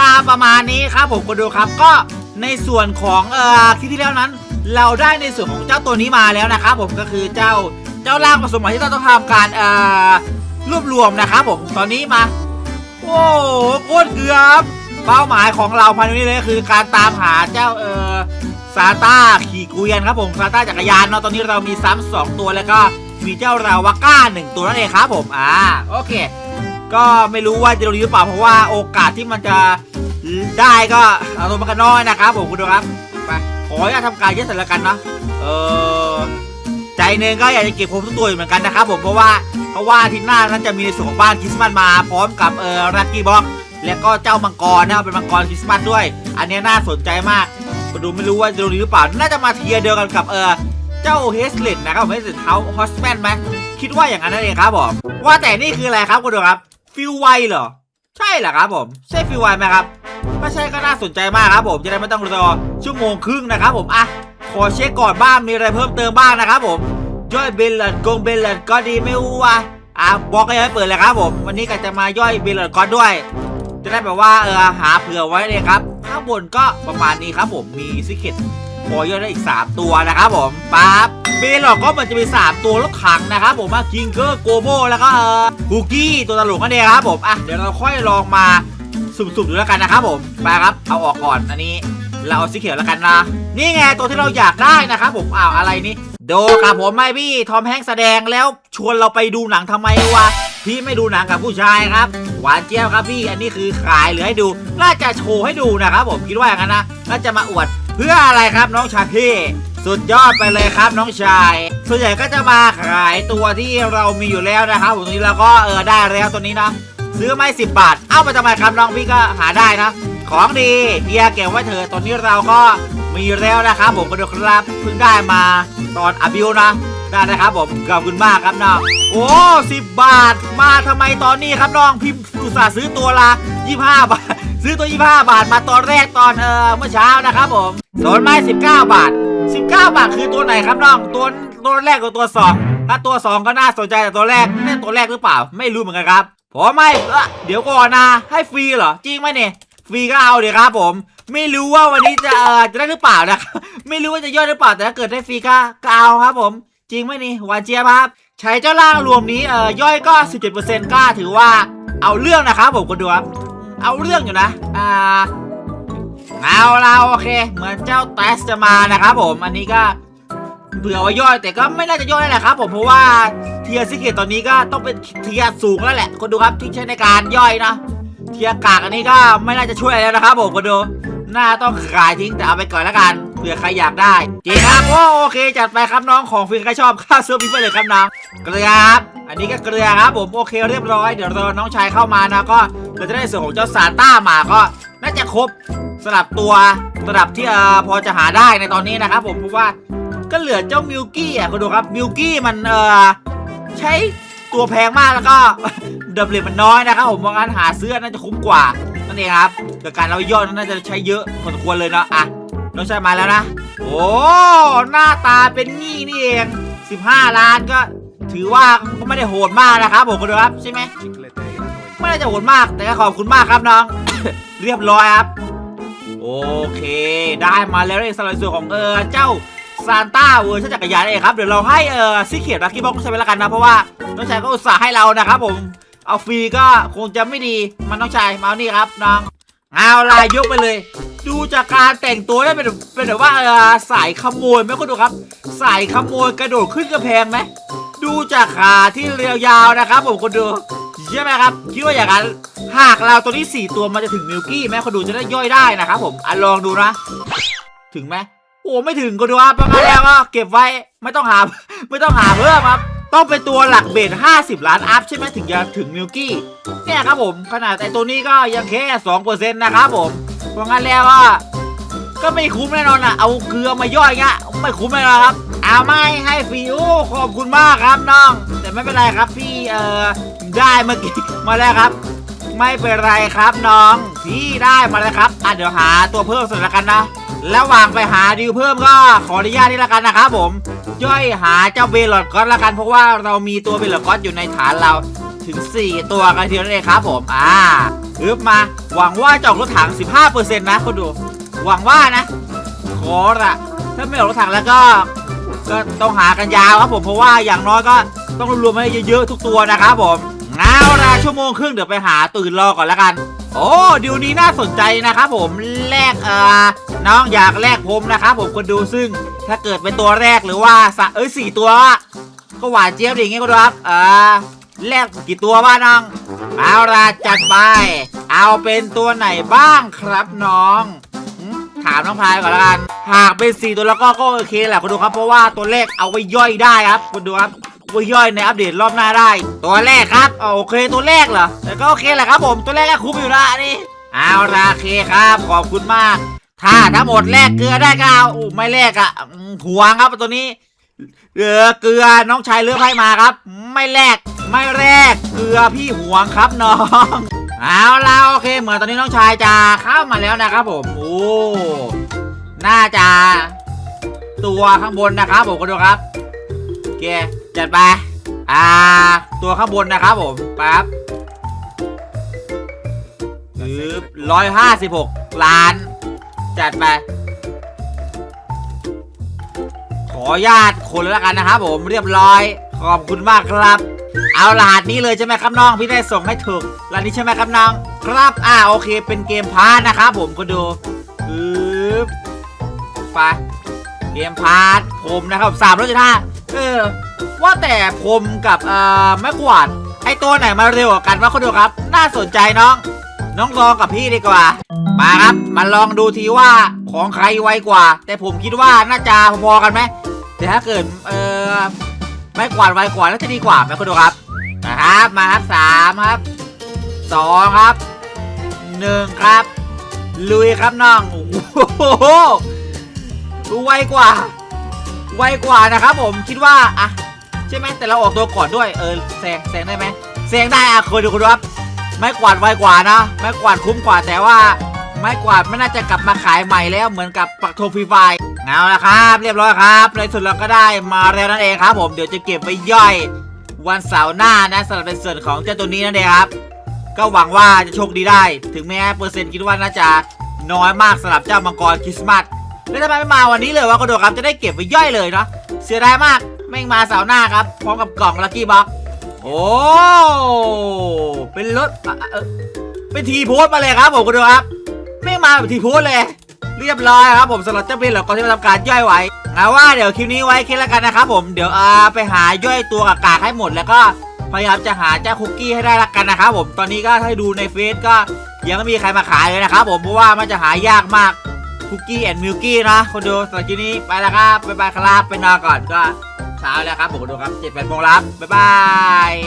ลาประมาณนี้ครับผมก็ดูครับก็ในส่วนของเอ่อคลิปที่แล้วนั้น เราได้ในส่วนของเจ้าตัวนี้มาแล้วนะครับผมก็คือเจ้าเจ้าร่างผสมใหม่ที่เราต้องทำการเอ่อรวบรวมนะครับผมตอนนี้มา โอ้โหโคตรเกือบเป้าหมายของเราภายในนี้เลยคือการตามหาเจ้าเอ่อซาต้าขี่เกวียนครับผมซาต้าจักรยานเนาะตอนนี้เรามีซ้ำสองตัวแล้วก็มีเจ้าราวาก้าหนึ่งตัวนั่นเองครับผมอ่าโอเค ก็ไม่รู้ว่าจะโดนหรือเปล่าเพราะว่าโอกาสที่มันจะได้ก็เอาตัวมันกันน้อยนะครับผมคุณดูครับไปขออนุญาตทำการยึดเสร็จแล้วกันเนาะเออใจหนึ่งก็อยากจะเก็บผมทุกตัวเหมือนกันนะครับผมเพราะว่าเพราะว่าทิตย์หน้านั้นจะมีในส่วนของบ้านคริสต์มาสมาพร้อมกับเออรักกี้บ็อกแล้วก็เจ้ามังกรนะครับเป็นมังกรคริสต์มาสด้วย อันนี้น่าสนใจมากมาดูไม่รู้ว่าจะโดนหรือเปล่าน่าจะมาเทียร์เดียวกันกับเออเจ้าเฮสเลดนะครับเฮสเลดเฮาฮอสแมนไหมคิดว่าอย่างนั้นนั่นเองครับผมว่าแต่นี่คืออะไรครับคุณดูครับ ฟิลไวเหรอ ใช่เหรอครับผม ใช่ฟิลไวไหมครับถ้าใช่ก็น่าสนใจมากครับผมจะได้ไม่ต้องรอชั่วโมงครึ่งนะครับผมอะขอเช็คก่อนบ้างมีอะไรเพิ่มเติมบ้างนะครับผมย่อยเบลเลนกงเบลเลนก็ดีไม่รู้ว่าอะบอกก็ยังไม่เปิดเลยครับผมวันนี้ก็จะมาย่อยเบลเลนก็ด้วย จะได้แบบว่าเออหาเผื่อไว้เลยครับข้างบนก็ประมาณนี้ครับผมมีซิกเก็ต พอย่อยได้อีก 3 ตัวนะครับผมปั๊บเบลล์ก็มันจะมี 3 ตัวรถถังนะครับผมว่าคิงเกอร์โกโบแล้วก็เออบูกี้ตัวตลกนั่นเองครับผมอะเดี๋ยวเราค่อยลองมาสุ่มๆดูแล้วกันนะครับผมไปครับเอาออกก่อนอันนี้เราเอาสีเขียวแล้วกันนะ นี่ไงตัวที่เราอยากได้นะครับผมอ้าวอะไรนี่โดครับผมไม่พี่ทอมแฮงแสดงแล้วชวนเราไปดูหนังทำไมวะพี่ไม่ดูหนังกับผู้ชายครับ หวานเจี๊ยบครับพี่อันนี้คือขายหรือให้ดู น่าจะโชว์ให้ดูนะครับผมคิดว่าอย่างนั้นนะน่าจะมาอวดเพื่ออะไรครับน้องชายพี่ สุดยอดไปเลยครับน้องชาย ส่วนใหญ่ก็จะมาขายตัวที่เรามีอยู่แล้วนะครับผมตรงนี้เราก็เออได้แล้วตัวนี้นะซื้อไม่สิบบาท เอ้าไปทำไมครับน้องพี่ก็หาได้นะ ของดีเฮียเก็บไว้เถอะตอนนี้เราก็มีแล้วนะครับผมมาดูครับเพิ่งได้มาตอนอบิวนะได้นะครับผมขอบคุณมากครับน้องโอ้สิบบาท มาทำไมตอนนี้ครับน้องพี่อุตส่าห์ซื้อตัวละยี่ห้าบาท ซื้อตัวยี่ห้าบาทมาตอนแรกตอนเออเมื่อเช้านะครับผมโดนไม้สิบาทสิบาทคือตัวไหนครับน้องตัวตัวแรกกับตัวสองถ้าตัวสองก็น่าสนใจแต่ตัวแรกนี่ตัวแรกหรือเปล่า ไม่รู้เหมือนกันครับผมไม่เดี๋ยวก่อนนะ ให้ฟรีเหรอจริงไหมเนี่ยฟรีก็เอาเดี๋ยวครับผม ไม่รู้ว่าวันนี้จะเออจะได้หรือเปล่านะครับไม่รู้ว่าจะย่อยหรือเปล่าแต่ถ้าเกิดได้ฟรีก็ก็เอาครับผม จริงไหมนี่หวานเจี๊ยบครับใช้เจ้าล่างรวมนี้เออย่อยก็ 17%ก็ถือว่าเอาเรื่องนะครับผมคนดูครับ เอาเรื่องอยู่นะ อ่า เอาเราโอเค เหมือนเจ้าแตสจะมานะครับผม อันนี้ก็เผื่อว่าย่อย แต่ก็ไม่น่าจะย่อยแหละครับ ผมเพราะว่าเทียร์ซิกเกตตอนนี้ก็ต้องเป็นเทียร์สูงแล้วแหละคนดูครับที่ใช้ในการย่อยนะเทียร์กากอันนี้ก็ไม่น่าจะช่วยแล้วนะครับผมคนดู หน้าต้องขายทิ้งแต่เอาไปก่อนแล้วกันเผื่อใครอยากได้จริงครับโอ้โอเค จัดไปครับน้องของฟรีใครชอบค่าเสื้อพิมพ์ไปเลยครับน้องเกลือครับอันนี้ก็เกลือครับผมโอเคเรียบร้อยเดี๋ยวรอน้องชายเข้ามานะก็เราจะได้ส่วนของเจ้าซานต้ามาก็น่าจะครบสำหรับตัวสำหรับที่เออพอจะหาได้ในตอนนี้นะครับผมเพราะว่าก็เหลือเจ้ามิวกี้อะคุณดูครับมิวกี้มันเออใช้ตัวแพงมากแล้วก็ดับเบิลมันน้อยนะครับผมเพราะงั้นหาซื้อน่าจะคุ้มกว่า นั่นเองครับแต่การเราย่อยน่าจะใช้เยอะพอสมควรเลยเนาะอะน้องชายมาแล้วนะ โอ้หน้าตาเป็นงี้นี่เอง 15 ล้านก็ถือว่าก็ไม่ได้โหดมากนะครับผมคุณดูครับใช่ไหมไม่น่าจะโหดมากแต่ก็ขอบคุณมากครับน้อง เรียบร้อยครับ โอเค ได้มาแล้วในสำหรับส่วนของเออเจ้าซานต้าเวอร์ชันจักรยานเองครับเดี๋ยวเราให้เออซิเขียดรักกี้บ็อกใช้ไปแล้วกันนะเพราะว่าน้องชายก็อุตส่าห์ให้เรานะครับผม เอาฟรีก็คงจะไม่ดี มันน้องชายมาเอานี่ครับน้องเอาลายยกไปเลย ดูจากการแต่งตัวได้เป็นเป็นแบบว่าเออสายขโมยไหมคุณดูครับ สายขโมยกระโดดขึ้นกระแพงไหมดูจากขาที่เรียวยาวนะครับผมคนดูใช่ไหมครับคิดว่าอย่างนั้นหากเราตัวนี้ 4 ตัวมันจะถึงมิลกี้ไหมคนดูจะได้ย่อยได้นะครับผมอะลองดูนะ ถึงไหมโอ้ไม่ถึงก็ดูครับเพระงั้นแล้วก็เก็บไว้ไม่ต้องหา ไม่ต้องหาเพิ่มครับ ต้องเป็นตัวหลักเบส50 ล้านอัพใช่ไหมถึงจะถึงมิลกี้เนี่ยครับผมขนาดแต่ตัวนี้ก็ยังแค่2%นะครับผมเพราะงั้นแล้วก็ก็ไม่คุ้มแน่นอนอะเอาเกลือมาย่อยเงี้ยไม่คุ้มแน่นอนครับเอาไม่ให้ฟรีโอ้ขอบคุณมากครับน้อง แต่ไม่เป็นไรครับพี่เอ่อได้เมื่อกี้มาแล้วครับ ไม่เป็นไรครับน้องพี่ได้มาแล้วครับอะเดี๋ยวหาตัวเพิ่มสร็จแล้วกันนะ ระหว่างไปหาดิวเพิ่มก็ขออนุญาตนี่ละกันนะครับผม ย่อยหาเจ้าเบลลอดก็อตละกันเพราะว่าเรามีตัวเบลลอดก็อตอยู่ในฐานเราถึง 4 ตัวกันทีเดียวนั่นเองครับผมอ่าอึบมา หวังว่าจะออกรถถัง 15%นะคนดู หวังว่านะ ขอละถ้าไม่ออกรถถังแล้วก็ก็ต้องหากันยาวครับผมเพราะว่าอย่างน้อยก็ต้องรวมให้เยอะๆทุกตัวนะครับผมเอาละชั่วโมงครึ่งเดี๋ยวไปหาตื่นรอก่อนแล้วกัน โอ้ดิวนี้น่าสนใจนะครับผมแลกเอ่อน้องอยากแลกผมนะครับผมคนดูซึ่งถ้าเกิดเป็นตัวแรกหรือว่าสะเอ้ยสี่ตัว ก็หวานเจี๊ยบอย่างเงี้ยก็ดูครับเอ่อแลกกี่ตัวบ้างน้องเอาละจัดไป เอาเป็นตัวไหนบ้างครับน้องถามน้องพายก่อนละกันหากเป็นสี่ตัวแล้วก็ก็โอเคแหละคุณดูครับเพราะว่าตัวเลขเอาไว้ย่อยได้ครับคุณดูครับ ไว้ย่อยในอัปเดตรอบหน้าได้ ตัวแรกครับเอาโอเคตัวแรกเหรอแต่ก็โอเคแหละครับผมตัวแรกก็คุ้มอยู่ละนี่เอาละโอเคครับขอบคุณมาก ถ้าทั้งหมดแลกเกลือได้ก็เอาไม่แลกอะ่ะอืมหวงครับตัวนี้เกลือเกลือน้องชายเลือกให้มาครับ ไม่แลกไม่แลกเกลือพี่หวงครับน้องเอาละโอเคเหมือนตอนนี้น้องชายจะเข้ามาแล้วนะครับผมโอ้น่าจะตัวข้างบนนะครับผมก็ดูครับโอเค จัดไป อ่า ตัวข้างบนนะครับผมปั๊บคือร้อยห้าสิบหกล้าน จัดไป ขอญาตคนแล้วกันนะครับผมเรียบร้อย ขอบคุณมากครับ เอารหัสนี้เลยใช่ไหมครับน้องพี่ได้ส่งให้ถูกรหัสนี้ใช่ไหมครับน้อง ครับอ่าโอเค เป็นเกมพาร์ทนะครับผมก็ดูปึ๊บไปเกมพาร์ทผมนะครับสามร้อยจุดห้าเออ ว่าแต่ผมกับเอ่อแม่กวาดไอตัวไหนมาเร็วกว่ากันวะคนดูครับ น่าสนใจน้อง น้องลองกับพี่ดีกว่า มาครับมาลองดูทีว่าของใครไวกว่า แต่ผมคิดว่าน่าจะพอๆกันไหมแต่ถ้าเกิดเออไม่กวาดไวกว่าน่าจะดีกว่าไหมคุณดูครับนะครับมาครับสามครับสองครับหนึ่งครับ ลุยครับน้องโอ้โหไวกว่า ไวกว่านะครับผมคิดว่าอะ ใช่ไหมแต่เราออกตัวก่อนด้วยเออแซงแซงได้ไหมแซงได้อะเคยดูคุณดูครับไม้กวาดไวกว่านะไม้กวาดคุ้มกว่าแต่ว่า ไม้กวาดไม่น่าจะกลับมาขายใหม่แล้วเหมือนกับปักโทฟรีไฟเอาละครับ เรียบร้อยครับ ในสุดเราก็ได้มาแล้วนั่นเองครับ ผมเดี๋ยวจะเก็บไว้ย่อยวันเสาร์หน้านะสำหรับในส่วนของเจ้าตัวนี้นั่นเองครับ ก็หวังว่าจะโชคดีได้ ถึงแม้เปอร์เซ็นต์คิดว่าน่าจะน้อยมากสำหรับเจ้ามังกรคริสต์มาสแล้วทำไมไม่มาวันนี้เลยวะก็ดูครับจะได้เก็บไว้ย่อยเลยเนาะเสียดายมาก ไม่งมาเสาร์หน้าครับ พร้อมกับกล่องลัคกี้บ็อกโอ้เป็นรถเป็นทีโพสมาเลยครับผมคุณดูครับไม่มาแบบทีโพสเลย เรียบร้อยครับผมสำหรับเจ้าเป็นเหล่ากอนที่มาทำการย่อยไว้เอาว่าเดี๋ยวคลิปนี้ไว้แค่ละกันนะครับผมเดี๋ยวอาไปหาย่อยตัวกากๆให้หมดแล้วก็พยายามจะหาเจ้าคุกกี้ให้ได้ละกันนะครับผมตอนนี้ก็ให้ดูในเฟซก็ยังไม่มีใครมาขายเลยนะครับผมเพราะว่ามันจะหายากมากคุกกี้แอนด์มิลกี้นะคนดูสำหรับคลิปนี้ไปแล้วครับบ๊ายบายครับไปนอนก่อนก็ เช้าแล้วครับผมดูครับเจ็ดแปดโมงแล้วบ๊ายบาย